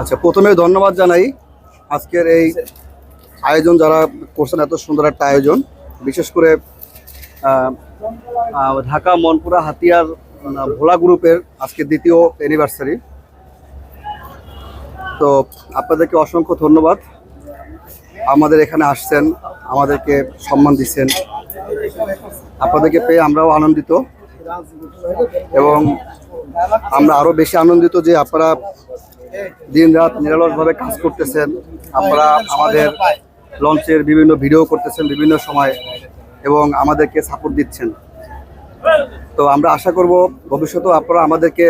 আচ্ছা প্রথমে ধন্যবাদ জানাই আজকের এই আয়োজন যারা করছেন, এত সুন্দর একটা আয়োজন। বিশেষ করে ঢাকা মনপুরা হাতিয়ার ভোলা গ্রুপের আজকে দ্বিতীয় অ্যানিভার্সারি তো আপনাদেরকে অসংখ্য ধন্যবাদ। আমাদের এখানে আসছেন, আমাদেরকে সম্মান দিচ্ছেন। আপনাদেরকে পেয়ে আমরাও আনন্দিত। এবং আমরা আরও বেশি আনন্দিত যে আপনারা দিন রাত নিরলসভাবে কাজ করতেছেন, আপনারা আমাদের লঞ্চের বিভিন্ন ভিডিও করতেছেন বিভিন্ন সময় এবং আমাদেরকে সাপোর্ট দিচ্ছেন। তো আমরা আশা করব ভবিষ্যতেও আপনারা আমাদেরকে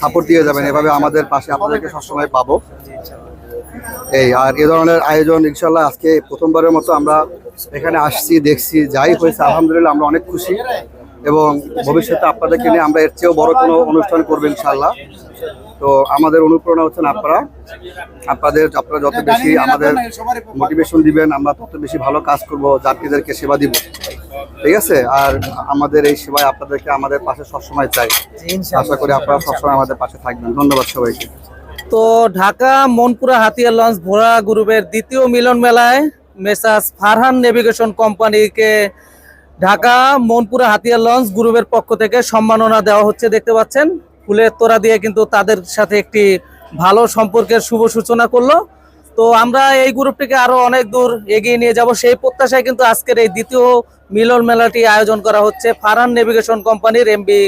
সাপোর্ট দিয়ে যাবেন, এভাবে আমাদের পাশে আপনাদেরকে সবসময় পাবো। এই, আর এ ধরনের আয়োজন ইনশাল্লাহ আজকে প্রথমবারের মতো আমরা এখানে আসছি, দেখছি, যাই হয়েছে, আলহামদুলিল্লাহ আমরা অনেক খুশি। এবং ভবিষ্যতে আপনাদেরকে নিয়ে আমরা এর চেয়েও বড় কোনো অনুষ্ঠান করব ইনশাল্লাহ তো আমাদের অনুপ্রেরণা হচ্ছেন আপনারা। আপনাদের আপনারা যত বেশি আমাদের মোটিভেশন দিবেন আমরা তত বেশি ভালো কাজ করব যাত্রীদেরকে সেবা দিব। ঠিক আছে? আর আমাদের এই সেবায় আপনাদেরকে আমাদের পাশে সবসময় চাই। আশা করি আপনারা সবসময় আমাদের পাশে থাকবেন। ধন্যবাদ সবাইকে। তো ঢাকা মনপুরা হাতিয়ার লঞ্চ ভোলা গ্রুপের দ্বিতীয় মিলন মেলায় মেসাস ফারহান নেভিগেশন কোম্পানিকে ঢাকা মনপুরা হাতিয়ার লঞ্চ গ্রুপের পক্ষ থেকে সম্মাননা দেওয়া হচ্ছে, দেখতে পাচ্ছেন। ফুলের তোরা দিয়ে কিন্তু তাদের সাথে একটি ভালো সম্পর্কের শুভ সূচনা করল। তো আমরা এই গ্রুপটিকে আরও অনেক দূর এগিয়ে নিয়ে যাব। সেই প্রত্যাশায় কিন্তু আজকের এই দ্বিতীয় মিলন মেলাটি আয়োজন করা হচ্ছে ফারহান নেভিগেশন কোম্পানির এমবি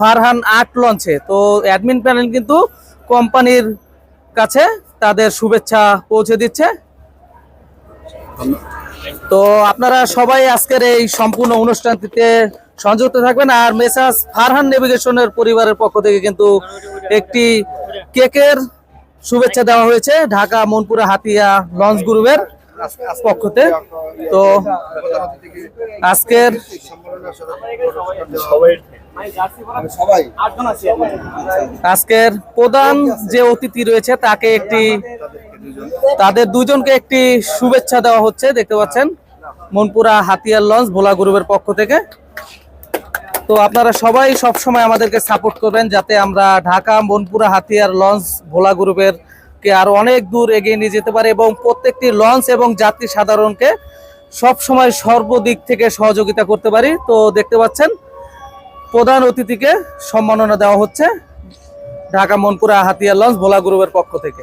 ফারহান আর্ট লঞ্চে। তো অ্যাডমিন প্যানেল কিন্তু কোম্পানির কাছে তাদের শুভেচ্ছা পৌঁছে দিচ্ছে। তো আপনারা সবাই আজকের এই সম্পূর্ণ অনুষ্ঠানটিতে সংযুক্ত থাকবেন আর মেসাজ ফারহান নেভিগেশনের পরিবারের পক্ষ থেকে কিন্তু একটি কেকের শুভেচ্ছা দেওয়া হয়েছে ঢাকা মনপুরা হাতিয়া লঞ্চ গ্রুপের পক্ষতে। তো আজকের আজকের প্রধান যে অতিথি রয়েছে তাকে একটি তাদের দুজনকে একটি শুভেচ্ছা দেওয়া হচ্ছে, দেখতে পাচ্ছেন, মনপুরা হাতিয়ার লঞ্চ, ভোলা গ্রুপের পক্ষ থেকে। তো আপনারা সবাই সব সময় আমাদেরকে সাপোর্ট করবেন যাতে আমরা ঢাকা, মনপুরা হাতিয়ার লঞ্চ, ভোলা গ্রুপের কে আরও অনেক দূর এগিয়ে নিয়ে যেতে পারে এবং প্রত্যেকটি লঞ্চ এবং যাত্রী সাধারণকে সব সময় সর্বদিক থেকে সহযোগিতা করতে পারি। তো দেখতে পাচ্ছেন, প্রধান অতিথিকে সম্মাননা দেওয়া হচ্ছে ঢাকা, মনপুরা হাতিয়ার লঞ্চ, ভোলা গ্রুপের পক্ষ থেকে।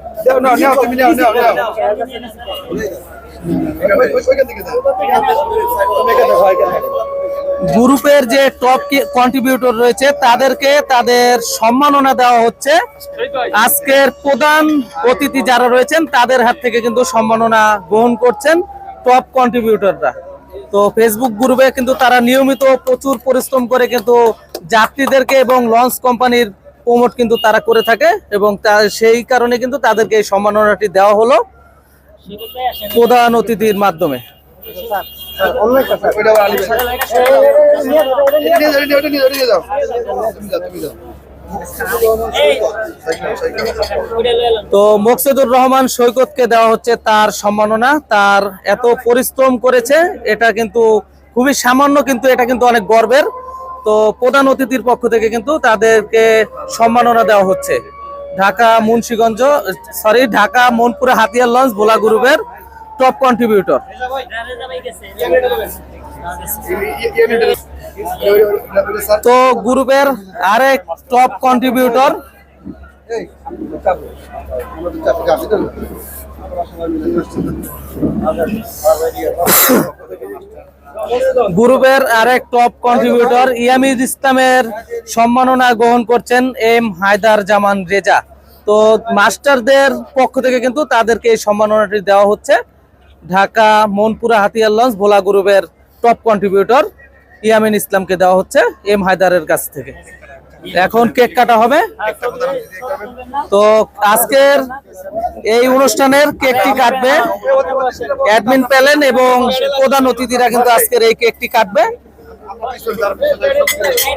গ্রুপের যে টপ কন্ট্রিবিউটর রয়েছে, তাদেরকে তাদের সম্মাননা দেওয়া হচ্ছে। আজকের প্রধান অতিথি যারা রয়েছেন, তাদের হাত থেকে কিন্তু সম্মাননা গ্রহণ করছেন টপ কন্ট্রিবিউটররা তো ফেসবুক গ্রুপে কিন্তু তারা নিয়মিত প্রচুর পরিশ্রম করে কিন্তু যাত্রীদেরকে এবং লঞ্চ কোম্পানির প্রমোট কিন্তু তারা করে থাকে এবং সেই কারণে কিন্তু তাদেরকে এই সম্মাননাটি দেওয়া হলো প্রধান অতিথির মাধ্যমে। তো মোকসেদুর রহমান সৈকতকে দেওয়া হচ্ছে তার সম্মাননা, তার এত পরিশ্রম করেছে, এটা কিন্তু খুবই সামান্য, কিন্তু এটা কিন্তু অনেক গর্বের তো প্রধান অতিথির পক্ষ থেকে কিন্তু তাদেরকে সম্মাননা দেওয়া হচ্ছে। ঢাকা মুন্সিগঞ্জ সরি ঢাকা মনপুরা হাতিয়ার লঞ্চ ভোলা গ্রুপের টপ কন্ট্রিবিউটর তো গ্রুপের আরেক টপ কন্ট্রিবিউটর এই, গ্রুপের আরেক টপ কন্ট্রিবিউটর ইয়ামিজ ইসলামের সম্মাননা গ্রহণ করছেন এম হায়দার জামান রেজা। তো মাস্টারদের পক্ষ থেকে কিন্তু তাদেরকে এই সম্মাননাটি দেওয়া হচ্ছে। ঢাকা মনপুরা হাতিয়ার লঞ্চ ভোলা গ্রুপের টপ কন্ট্রিবিউটর ইয়ামিন ইসলামকে দেওয়া হচ্ছে এম হায়দারের কাছ থেকে। এখন কেক কাটা হবে। তো আজকের এই অনুষ্ঠানের কেকটি কাটবে অ্যাডমিন প্যালেন এবং প্রধান অতিথিরা কিন্তু আজকের এই কেকটি কাটবে।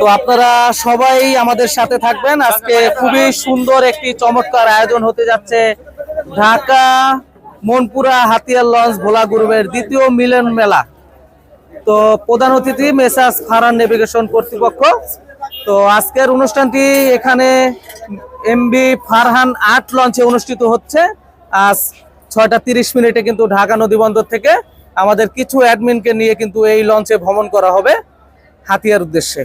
তো আপনারা সবাই আমাদের সাথে থাকবেন। আজকে খুবই সুন্দর একটি চমৎকার আয়োজন হতে যাচ্ছে ঢাকা মনপুরা হাতিয়ার লঞ্চ ভোলা গ্রুপের দ্বিতীয় মিলন মেলা। তো প্রধান অতিথি মেসাজ ফারান নেভিগেশন কর্তৃপক্ষ। তো আজকের অনুষ্ঠানটি এখানে এমবি ফারহান আর্ট লঞ্চে অনুষ্ঠিত হচ্ছে। আজ ছয়টা তিরিশ মিনিটে কিন্তু ঢাকা নদীবন্দর থেকে আমাদের কিছু অ্যাডমিনকে নিয়ে কিন্তু এই লঞ্চে ভ্রমণ করা হবে হাতিয়ার উদ্দেশ্যে।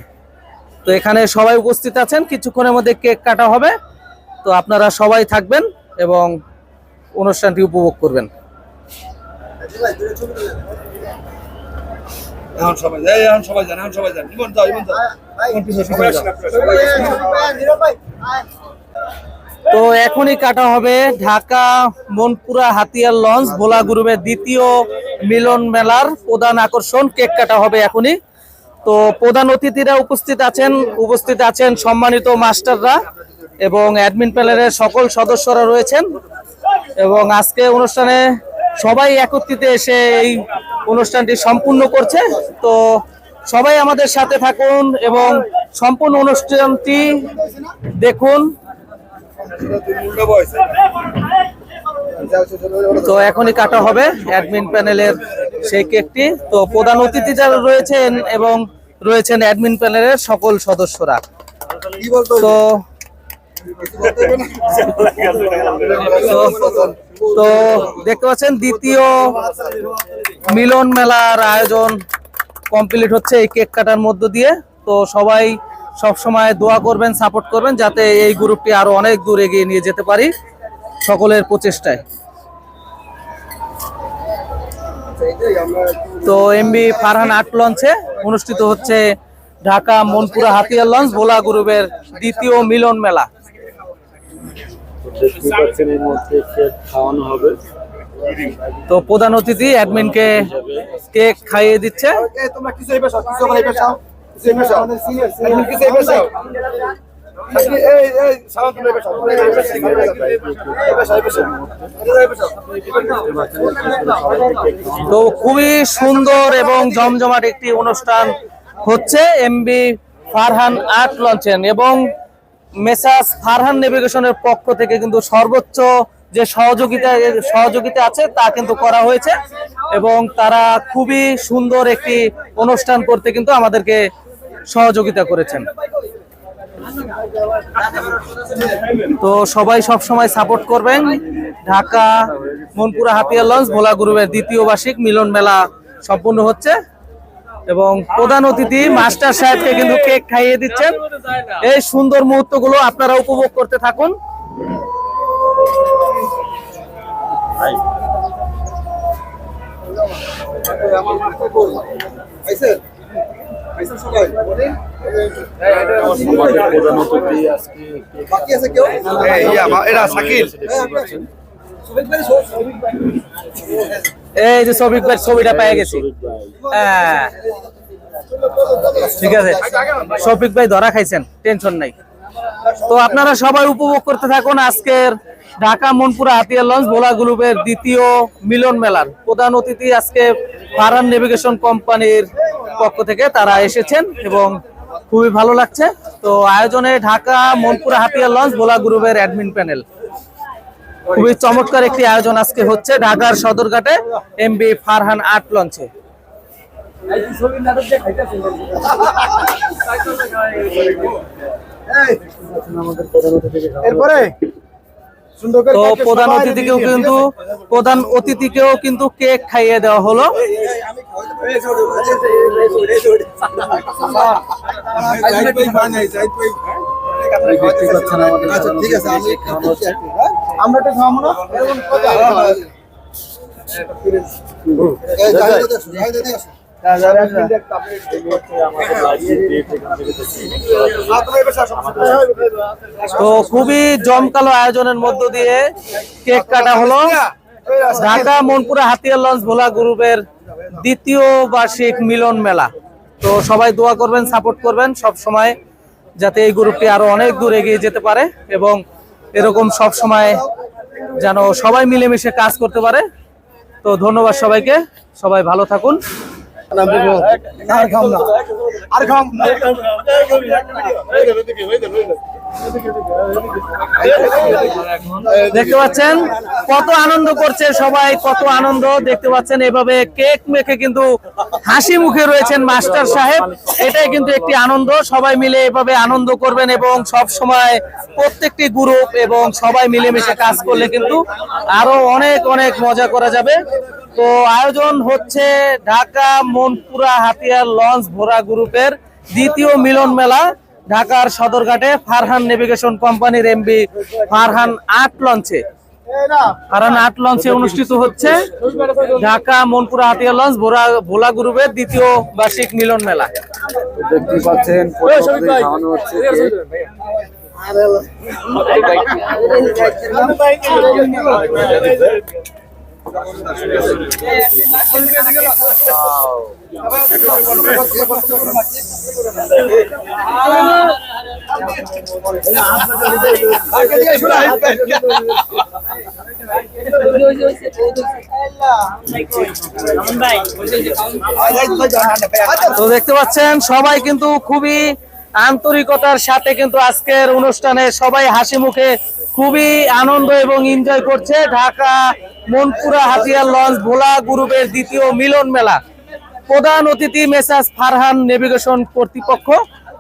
তো এখানে সবাই উপস্থিত আছেন, কিছুক্ষণের মধ্যে কেক কাটা হবে। তো আপনারা সবাই থাকবেন এবং অনুষ্ঠানটি উপভোগ করবেন। সবাই সবাই সবাই যান তো এখনই কাটা হবে ঢাকা মনপুরা হাতিয়ার লঞ্চ, ভোলা গ্রুপের দ্বিতীয় মিলন মেলার প্রধান আকর্ষণ, কেক কাটা হবে এখনই। তো প্রধান অতিথিরা উপস্থিত আছেন উপস্থিত আছেন সম্মানিত মাস্টাররা এবং অ্যাডমিন প্যানেলের সকল সদস্যরা রয়েছেন। এবং আজকে অনুষ্ঠানে সবাই একত্রিত এসে এই অনুষ্ঠানটি সম্পূর্ণ করছে। তো সবাই আমাদের সাথে থাকুন এবং সম্পূর্ণ অনুষ্ঠানটি দেখুন। তো এখনই কাটা হবে অ্যাডমিন প্যানেলের সেই কেকটি। তো প্রধান অতিথি যারা রয়েছেন এবং রয়েছেন অ্যাডমিন প্যানেলের সকল সদস্যরা। তো তো দেখতে পাচ্ছেন দ্বিতীয় মিলন মেলার আয়োজন কমপ্লিট হচ্ছে এই কেক কাটার মধ্য দিয়ে। তো সবাই সব সময় দোয়া করবেন সাপোর্ট করবেন, যাতে এই গ্রুপটি আরও অনেক দূর এগিয়ে নিয়ে যেতে পারি সকলের প্রচেষ্টায়। তো এমবি ফারহান আর্ট লঞ্চে অনুষ্ঠিত হচ্ছে ঢাকা মনপুরা হাতিয়ার লঞ্চ ভোলা গ্রুপের দ্বিতীয় মিলন মেলা। খাওয়ানো হবে। তো প্রধান অতিথি অ্যাডমিনকে কেক খাইয়ে দিচ্ছে। তো খুবই সুন্দর এবং জমজমাট একটি অনুষ্ঠান হচ্ছে এমবি ফারহান আর্ট লঞ্চেন এবং মেসাস ফারহান নেভিগেশনের পক্ষ থেকে কিন্তু সর্বোচ্চ যে সহযোগিতা সহযোগিতা আছে, তা কিন্তু করা হয়েছে এবং তারা খুবই সুন্দর একটি অনুষ্ঠান করতে কিন্তু আমাদেরকে সহযোগিতা করেছেন। তো সবাই সব সময় সাপোর্ট করবেন। ঢাকা মনপুরা হাতিয়ার লঞ্চ ভোলা গ্রুপের দ্বিতীয় বার্ষিক মিলন মেলা সম্পূর্ণ হচ্ছে এবং প্রধান অতিথি মাস্টার সাহেবকে কিন্তু কেক খাইয়ে দিচ্ছেন। এই সুন্দর মুহূর্তগুলো আপনারা উপভোগ করতে থাকুন আইছে আইছে সবাই আমাদের প্রধান অতিথি আজকে কেক বাকি আছে কেউ এই যে ছবি ছবিটা পেয়ে গেছি। ভাই হ্যাঁ। ঠিক আছে। শফিক ভাই ধরা খাইছেন, টেনশন নাই। তো আপনারা সবাই উপভোগ করতে থাকুন আজকের ঢাকা মনপুরা হাতিয়ার লঞ্চ ভোলা গ্রুপের দ্বিতীয় মিলন মেলার প্রধান অতিথি আজকে ফারান নেভিগেশন কোম্পানির পক্ষ থেকে তারা এসেছেন এবং খুবই ভালো লাগছে। তো আয়োজনে ঢাকা মনপুরা হাতিয়ার লঞ্চ ভোলা গ্রুপের অ্যাডমিন প্যানেল। খুবই চমৎকার একটি আয়োজন আজকে হচ্ছে ঢাকার সদরঘাটে এমবি ফারহান আর্ট লঞ্চে। এরপরে? তো প্রধান অতিথিকেও কিন্তু প্রধান অতিথিকেও কিন্তু কেক খাইয়ে দেওয়া হলো। আচ্ছা ঠিক আছে আমি আমরা একটু খাওয়াবো না যাই তো খুবই জমকালো আয়োজনের মধ্য দিয়ে কেক কাটা হলো। ঢাকা মনপুরা হাতিয়ার লঞ্চ ভোলা গ্রুপের দ্বিতীয় বার্ষিক মিলন মেলা। তো সবাই দোয়া করবেন, সাপোর্ট করবেন সব সময়, যাতে এই গ্রুপটি আরও অনেক দূর এগিয়ে যেতে পারে এবং এরকম সব সময় যেন সবাই মিলেমিশে কাজ করতে পারে। তো ধন্যবাদ সবাইকে। সবাই ভালো থাকুন। আর খাম না আর খাম দেখতে পাচ্ছেন? কত আনন্দ করছে সবাই, কত আনন্দ। দেখতে পাচ্ছেন এভাবে কেক মেখে কিন্তু হাসি মুখে রয়েছেন মাস্টার সাহেব। এটাই কিন্তু একটি আনন্দ। সবাই মিলে এভাবে আনন্দ করবেন এবং সব সময় প্রত্যেকটি গ্রুপ এবং সবাই মিলেমিশে কাজ করলে কিন্তু আরও অনেক অনেক মজা করা যাবে। তো আয়োজন হচ্ছে ঢাকা মনপুরা হাতিয়ার লঞ্চ ভোরা গ্রুপের দ্বিতীয় মিলন মেলা। ঢাকার সদরঘাটে ফারহান নেভিগেশন কোম্পানির এমবি ফারহান আট লঞ্চে। ফারহান আট লঞ্চে অনুষ্ঠিত হচ্ছে ঢাকা মনপুরা হাতিয়ার লঞ্চ ভোলা ভোলা গ্রুপের দ্বিতীয় বার্ষিক মিলন মেলা। দেখতে পাচ্ছেন হচ্ছে। তো দেখতে পাচ্ছেন, সবাই কিন্তু খুবই আন্তরিকতার সাথে কিন্তু আজকের অনুষ্ঠানে সবাই হাসি মুখে খুবই আনন্দ এবং এনজয় করছে। ঢাকা মনপুরা হাতিয়ার লঞ্চ ভোলা গ্রুপের দ্বিতীয় মিলন মেলা। প্রধান অতিথি মেসাজ ফারহান নেভিগেশন কর্তৃপক্ষ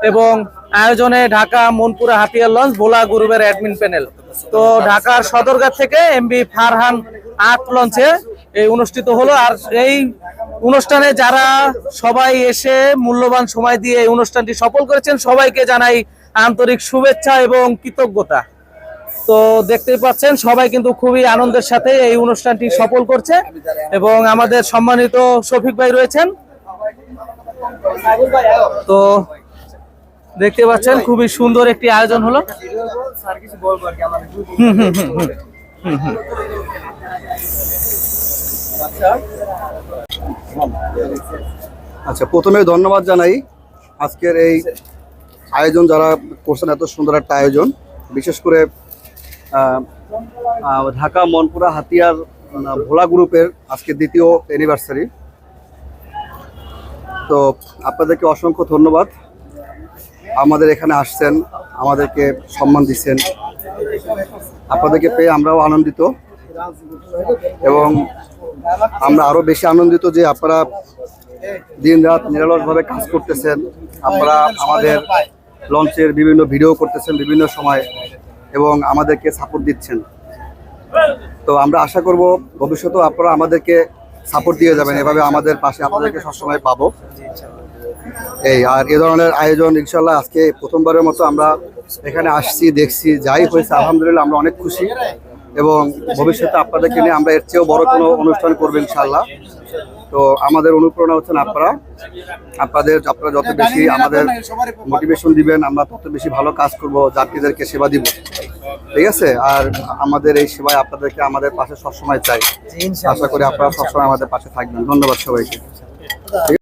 এবং আয়োজনে ঢাকা মনপুরা হাতিয়ার লঞ্চ ভোলা গ্রুপের অ্যাডমিন প্যানেল। তো ঢাকার সদরঘাট থেকে এমবি ফারহান আট লঞ্চে এই অনুষ্ঠিত হলো। আর এই অনুষ্ঠানে যারা সবাই এসে মূল্যবান সময় দিয়ে এই অনুষ্ঠানটি সফল করেছেন, সবাইকে জানাই আন্তরিক শুভেচ্ছা এবং কৃতজ্ঞতা। তো দেখতেই পাচ্ছেন, সবাই কিন্তু খুবই আনন্দের সাথে এই অনুষ্ঠানটি সফল করছে এবং আমাদের সম্মানিত শফিক ভাই রয়েছেন। তো দেখতে পাচ্ছেন, খুবই সুন্দর একটি আয়োজন হলো। আচ্ছা প্রথমে ধন্যবাদ জানাই আজকের এই আয়োজন, যারা করছেন, এত সুন্দর একটা আয়োজন। বিশেষ করে ঢাকা মনপুরা হাতিয়ার ভোলা গ্রুপের আজকে দ্বিতীয় অ্যানিভার্সারি তো আপনাদেরকে অসংখ্য ধন্যবাদ। আমাদের এখানে আসছেন, আমাদেরকে সম্মান দিচ্ছেন। আপনাদেরকে পেয়ে আমরাও আনন্দিত। এবং আমরা আরও বেশি আনন্দিত যে আপনারা দিন রাত নিরলসভাবে কাজ করতেছেন। আপনারা আমাদের লঞ্চের বিভিন্ন ভিডিও করতেছেন বিভিন্ন সময়। এবং আমাদেরকে সাপোর্ট দিচ্ছেন। তো আমরা আশা করব ভবিষ্যতেও আপনারা আমাদেরকে সাপোর্ট দিয়ে যাবেন। এভাবে আমাদের পাশে আপনাদেরকে সবসময় পাবো। এই, আর এ ধরনের আয়োজন ইনশাল্লাহ আজকে প্রথমবারের মতো আমরা এখানে আসছি, দেখছি, যাই হয়েছে, আলহামদুলিল্লাহ আমরা অনেক খুশি। এবং ভবিষ্যতে আপনাদেরকে নিয়ে আমরা এর চেয়েও বড় কোনো অনুষ্ঠান করব ইনশাল্লাহ তো আমাদের অনুপ্রেরণা হচ্ছেন আপনারা। আপনাদের আপনারা যত বেশি আমাদের মোটিভেশন দিবেন আমরা তত বেশি ভালো কাজ করব যাত্রীদেরকে সেবা দিব। ঠিক আছে? আর আমাদের এই সেবায় আপনাদেরকে আমাদের পাশে সবসময় চাই। আশা করি আপনারা সবসময় আমাদের পাশে থাকবেন। ধন্যবাদ সবাইকে।